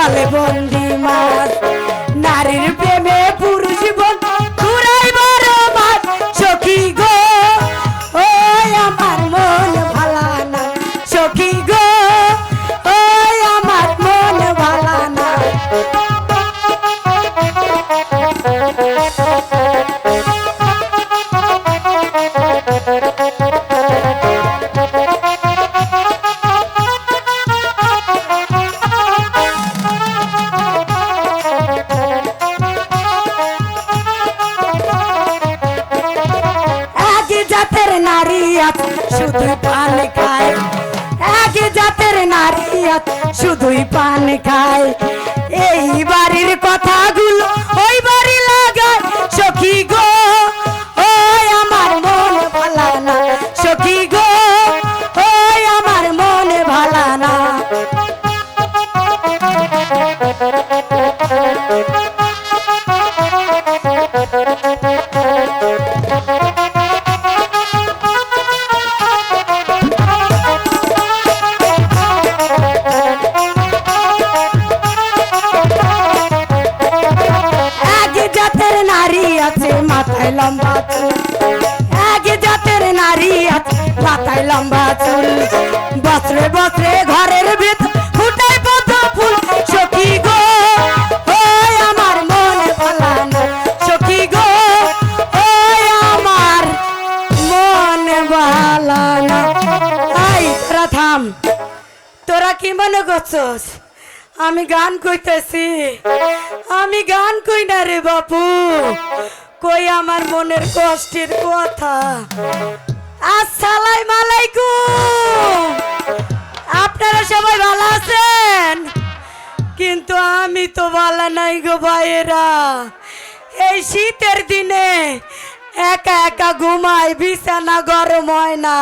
জলে বন্দি শুধুই পান খায়। এক জাতের নারী শুধুই পান খায়। এই বাড়ির কথাগুলো নারী আছে, মাথায় লম্বা চুল। এক জাতের নারী আছে, মাথায় লম্বা চুল। বছরে বছরে ঘরের ভেতর ফুটায় পদ্ম ফুল। সখী আমার মনে ভালা না সখী গো আমার মনে ভালা না আই তোরা তোরা কি মনে করছস? আমি গান কইতেছি। আমি গান কই না রে বাপু? কই আমার মনের কষ্টের কথা? আসসালাম আলাইকুম। আপনারা সবাই ভালো আছেন? কিন্তু আমি তো ভালো নাই গো ভাইয়েরা। এই শীতের দিনে একা একা ঘুমাই বিছানা গরম হয় না।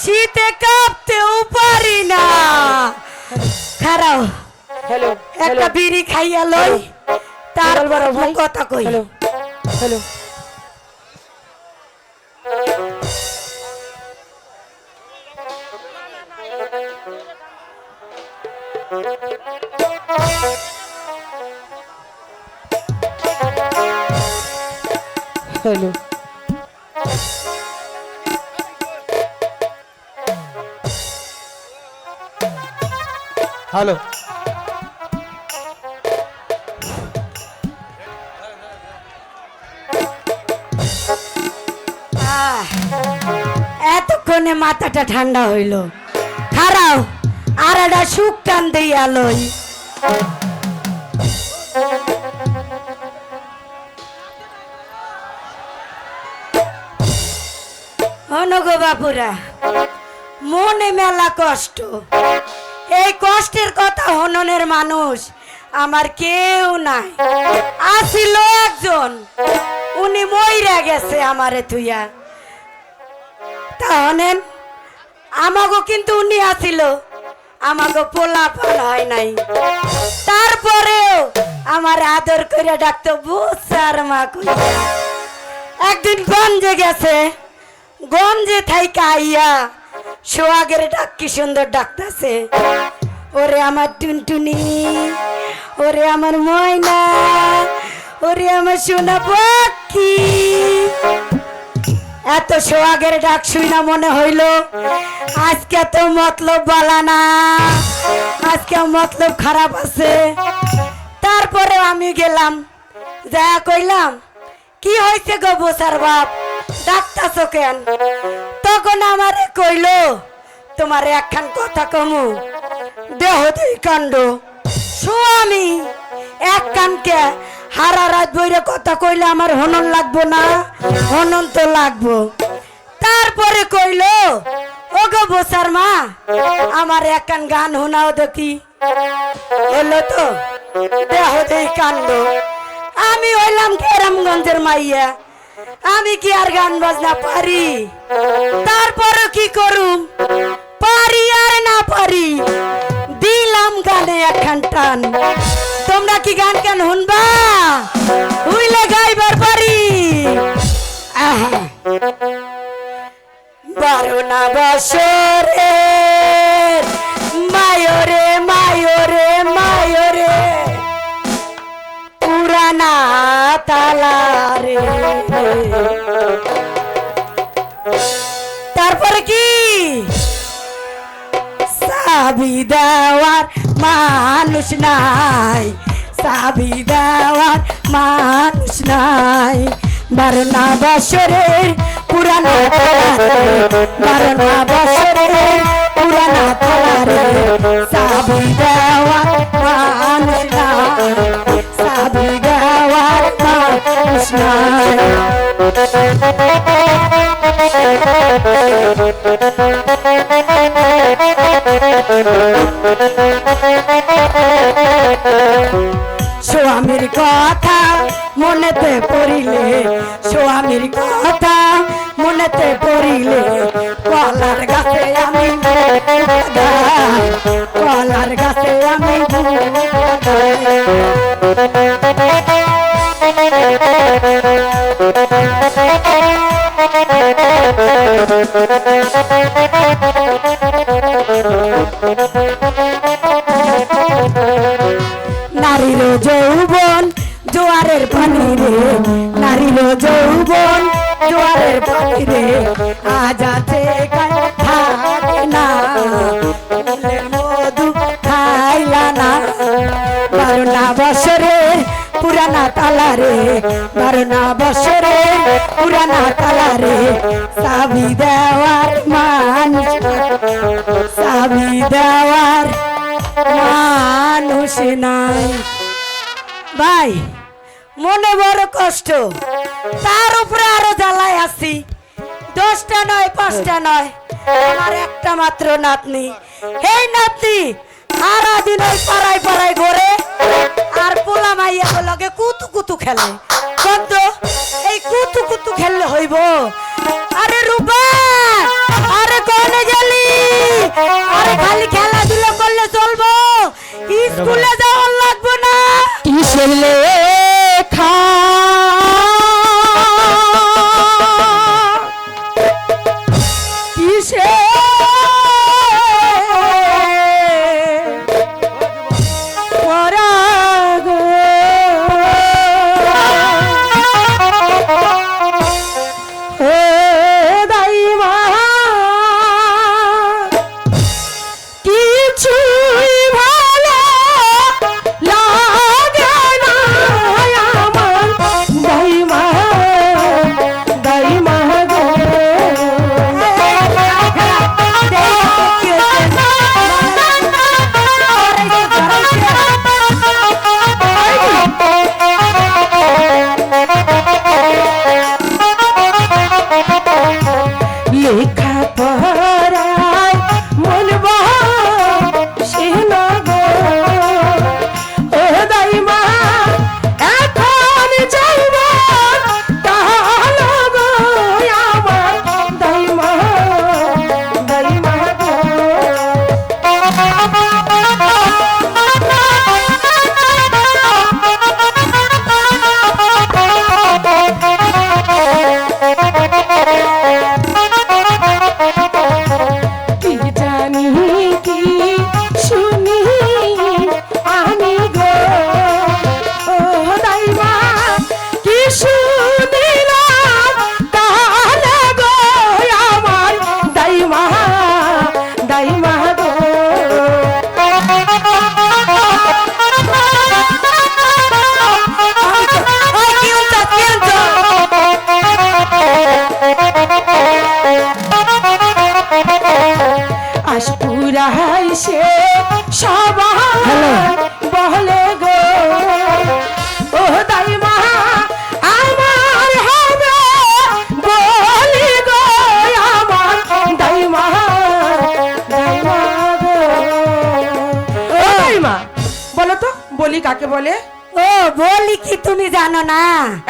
শীতে কাঁপতেও পারি না। খারাপ হ্যালো একটা বিড়ি খাইয়া লই। তার। কথা কই? Hello hello hello. হ্যালো। এতক্ষণে মাথাটা ঠান্ডা হইল। খারাও আর একটা সুখ টান দিয়া বাপুরা, মনে মেলা কষ্ট। এই কষ্টের কথা হননের মানুষ আমার কেউ নাই। আসিল একজন, উনি মইরা গেছে আমারে তুইয়া তাহলে আমাগো কিন্তু উনি আসিল। আমাগো পোলা পাল হয় নাই। তারপরেও আমার আদর করে ডাকতো বুসার মা কইয়া একদিন গঞ্জে গেছে। গঞ্জে থাইকা আইয়া সোয়াগের ডাক কি সুন্দর ডাকতেছে। ওরে আমার টুনটুনি, ওরে আমার ময়না, ওরে আমার সোনা পাখি। এত সোহাগের ডাক শুই না মনে হইল, আজকে তো মতলব বলা না। আজকে মতলব খারাপ আছে। তারপরে আমি গেলাম যা কইলাম, কি হয়েছে গো বসার বাপ? ডাক্তার কেন? তখন আমারে কইলো, তোমার একখান কথা কমু। দেহ দুই কাণ্ড। স্বামী এক কানকে হারা রাত বইরে কথা কইলে আমার হনন লাগবো না? হনন তো লাগবো। তারপরে কইলো, ওগো বসার মা, আমার এক কান গান শোনাও দেখি। হলো তো, দেহ দুই কাণ্ড। আমি হইলাম কেরামগঞ্জের মাইয়া। আমি কি আর গান বাজনা পারি? তারপরে কি করুম পারি আর না পারি? দিলাম গানে একখান টান। তোমরা কি গান কেন শুনবা? বারোনা বছরে মায়রে মায়রে মায়রে। পুরানা তালারে। তারপরে কি? সাবি দেওয়ার মানুষ নাই, সাবি দেওয়ার মানুষ নাই। বারনা বছরের পুরানা বারনা বছরের পুরানা থালারে সাবি দেওয়ার স্বামীর কথা মনেতে পড়িলে স্বামীর কথা মনেতে পড়িলে কলার গাছে আমি কলার গাছে আমি গাই। নারীর পানি রে, আজ থাকে না। মধু খাইলা না। বারোনা বছরের পুরানা তালা রে, বারোনা বছরের পুরানা তালা রে। সাবি দেওয়ার মানুষ সাবি দেওয়ার মানুষ নাই। ভাই মনে বড় কষ্ট। তার উপরে আরও জ্বালায় আছি। দশটা নয়, পাঁচটা নয়। আমার একটা মাত্র নাতনি। এই নাতনি, সারাদিন ওই পাড়ায় পাড়ায় ঘোরে, আর পোলা মাইয়া লগে কুতু কুতু খেলে। কত এই কুতু কুতু খেললে হইব। আরে রূপা, আরে কোনে গেলি? আরে খালি খেলাধুলা করলে চলবো। স্কুলে যাওয়ার লাগবো না। কিসের কথা বলি কাকে বলে? ও বলি কি তুমি জানো না?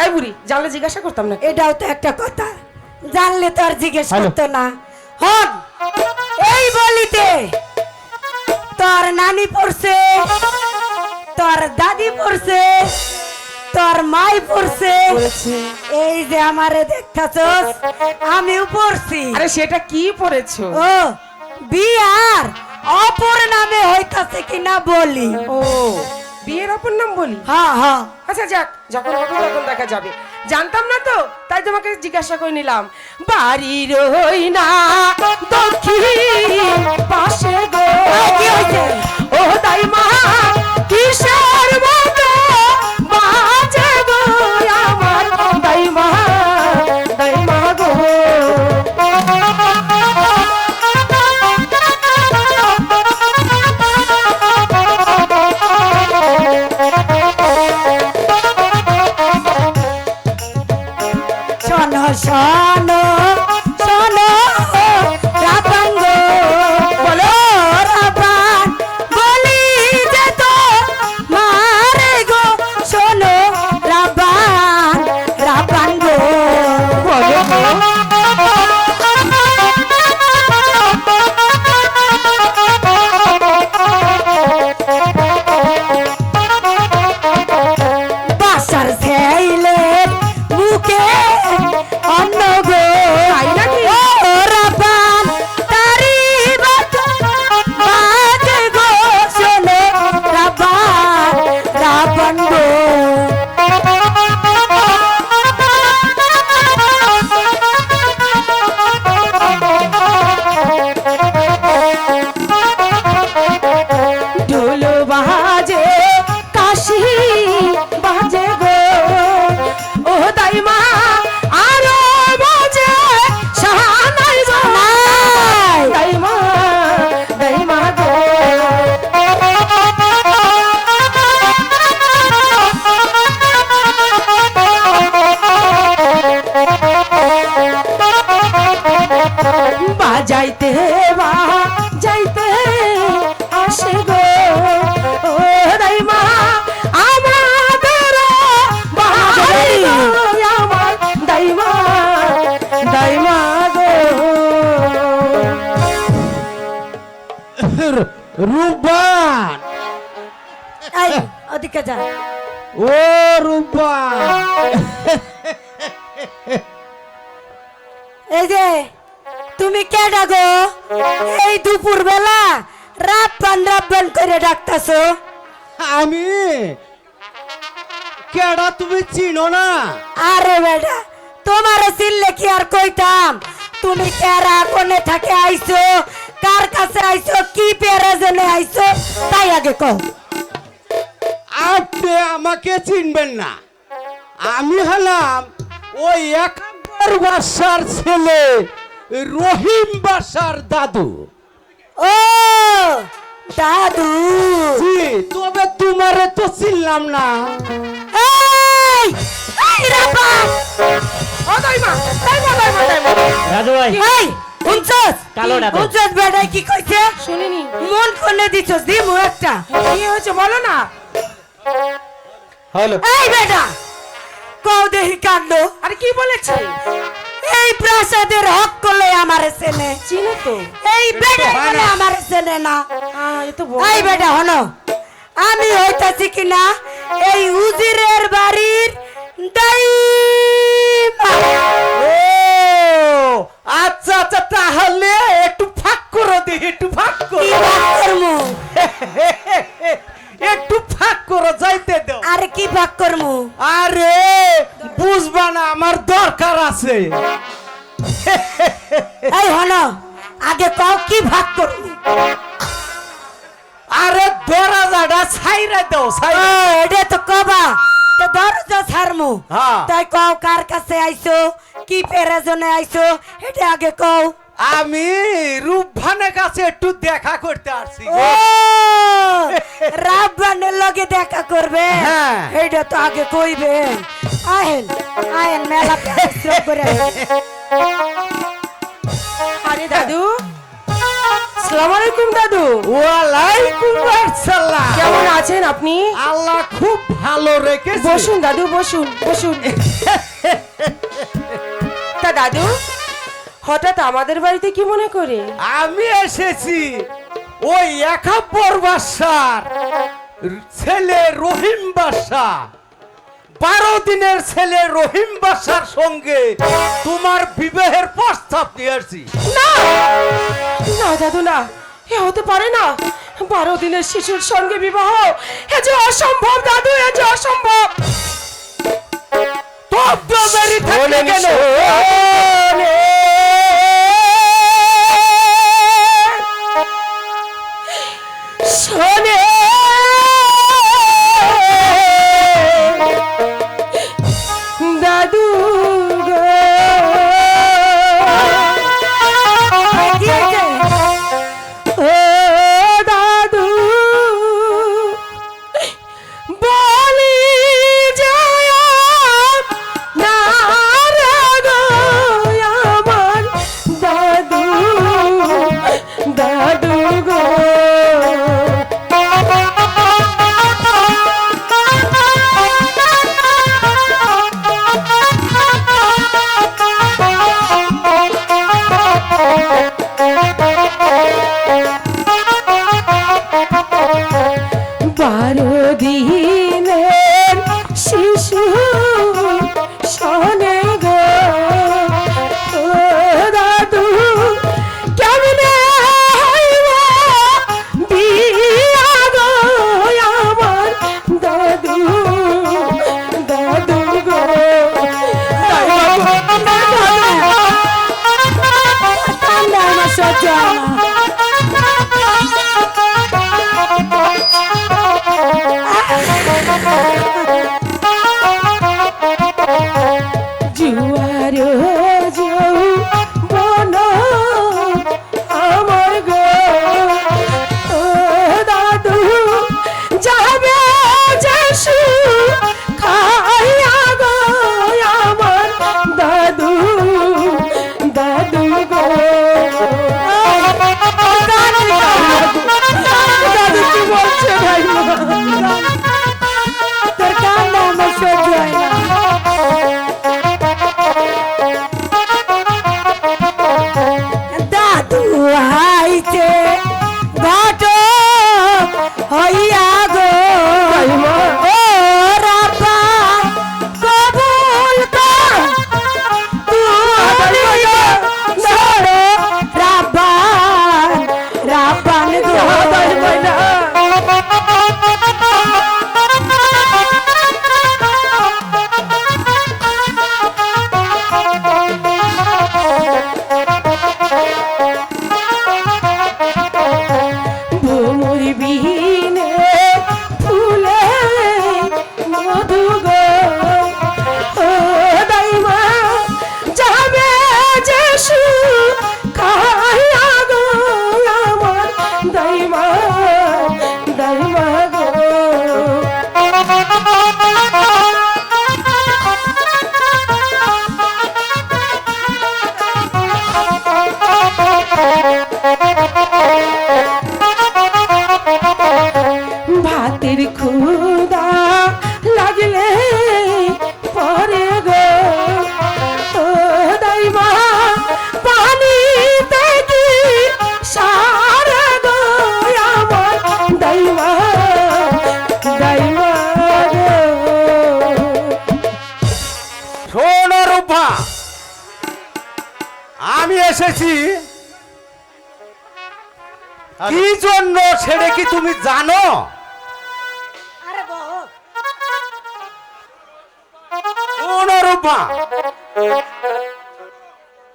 এই বুড়ি জানলে জিজ্ঞাসা করতাম না এটাও তো একটা কথা। জানলে তো আর জিজ্ঞেস। করতো না। হন এই বলিতে তোর নানি পড়ছে তোর দাদি পড়ছে তোর মাই পড়ছে। এই যে আমারে দেখতাছস আমিও পড়ছি। আরে সেটা কি পড়েছো? ও বিয়ার অপর নামে হইতাছে কিনা বলি। ও। বিয়ের অপর নাম বলি? হ্যাঁ হ্যাঁ আচ্ছা যাক যখন হবে তখন দেখা যাবে। জানতাম না তো তাই তোমাকে জিজ্ঞাসা করে নিলাম। বাড়ির রই না দক্ষিণ পাশে গো? ও তাই মা কিসের পাশান রূপবান। এই ওদিকে যা। ও রূপবান। এই যে তুমি কে ডাকো এই দুপুর বেলা রাব্বান রাব্বান করে ডাকতাছো। আমি? কেডা তুমি চিনো না? আরে বেটা তোমার চিল্লে কি আর কইতাম? তুমি কেরা কোনে থাকে আইছো? কার কাছে আইছো? কি পেরে জেনে আইছো? তাই আগে কও। আপনি আমাকে চিনবেন না। আমি হলাম ওই একাম্বর বাসার ছেলে রহিম বাসার দাদু। ও দাদু। জি তবে তোমারে তো চিনলাম না। এই এই ও দাই মা দাই মা দাই মা দাই মা রাজু ভাই এই উনছস কালো ডাকো। উনছস বেটা কি কইছে? শুনিনি। মন কোনে দিছস দিমু একটা। কি হয়েছে বলো না? হলো এই বেটা কও দেহি কাণ্ড। আরে কি বলেছে? এই প্রাসাদের হক করলে আমারে চেনে। চিনো তো। এই বেটা বলে আমারে চেনে না। আহ, এ তো বড়। এই বেটা হনো আমি হইতাছি কিনা এই উজিরের বাড়ির দাইমা ও আচ্ছা আচ্ছা তাহলে একটু ফাঁক করো দেখি একটু ফাঁক করো। একটু ফাঁক করো যাইতে দাও। আরে কি ভাগ করমু? আরে বুঝবা না আমার দরকার আছে। এই হনো আগে কও কি ভাগ করমু? আরে দরজাটা ছাইরা দাও ছাইরা এটা তো কবা তো দরজা ছাড়মু। হ্যাঁ। তাই কও কার কাছে আইছো? কি পেরাজনে আইছো? এটা আগে কও। আমি রূপভানের কাছে একটু দেখা করতে আসছি ও লগে দেখা করবে? হ্যাঁ। এইটা তো আগে কইবে। আহেন আহেন মেলা পরিশ্রম করে আরে দাদু। সালাম আলাইকুম দাদু। ওয়ালাইকুম আসসালাম। কেমন আছেন আপনি? আল্লাহ খুব ভালো রেখেছে। বসুন দাদু বসুন বসুন। তা দাদু হঠাৎ আমাদের বাড়িতে কি মনে করে? আমি এসেছি ওই একাপর বাসার ছেলে রহিম বাসা। বারো দিনের ছেলে রহিম বাসার সঙ্গে তোমার বিবাহের প্রস্তাব নিয়ে আসছি। না! না দাদু না। এ হতে পারে না। বারো দিনের শিশুর সঙ্গে বিবাহ এ যে অসম্ভব দাদু এ যে অসম্ভব। খুব দমেরি থাকে কেন পারো দিয়ে কি জন্য ছেড়ে কি তুমি জানো?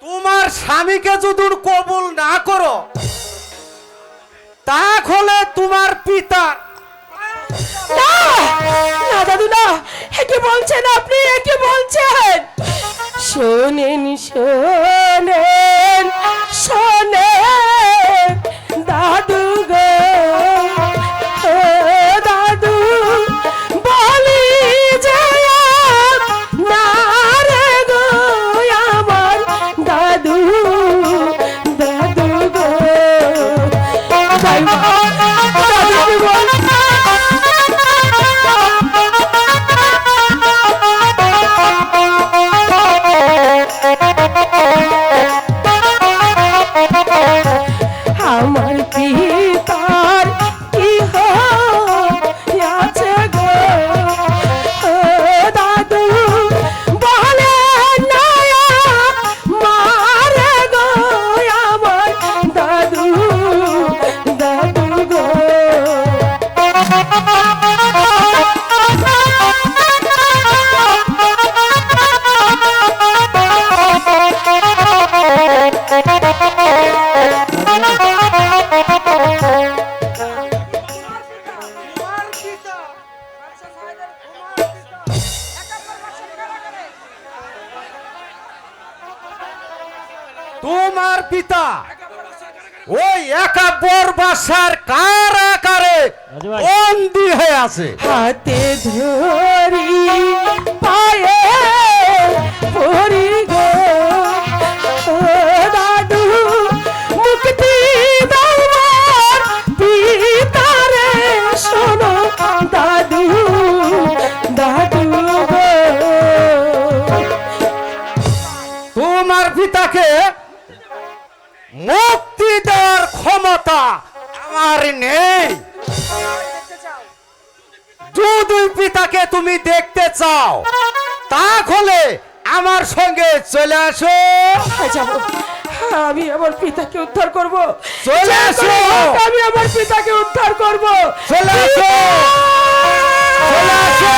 তোমার স্বামীকে যদি কবুল না করো তাহলে তোমার পিতা না দাদু না। একে বলছেন আপনি? একে বলছেন? শোনেন শোনেন শোনেন। ದಾಡು Ha ha ha! চলে আসো। যাব? আমি আমার পিতাকে উদ্ধার করব। চলে আসো। আমি আমার পিতাকে উদ্ধার করব। চলে আসো। চলে আসো।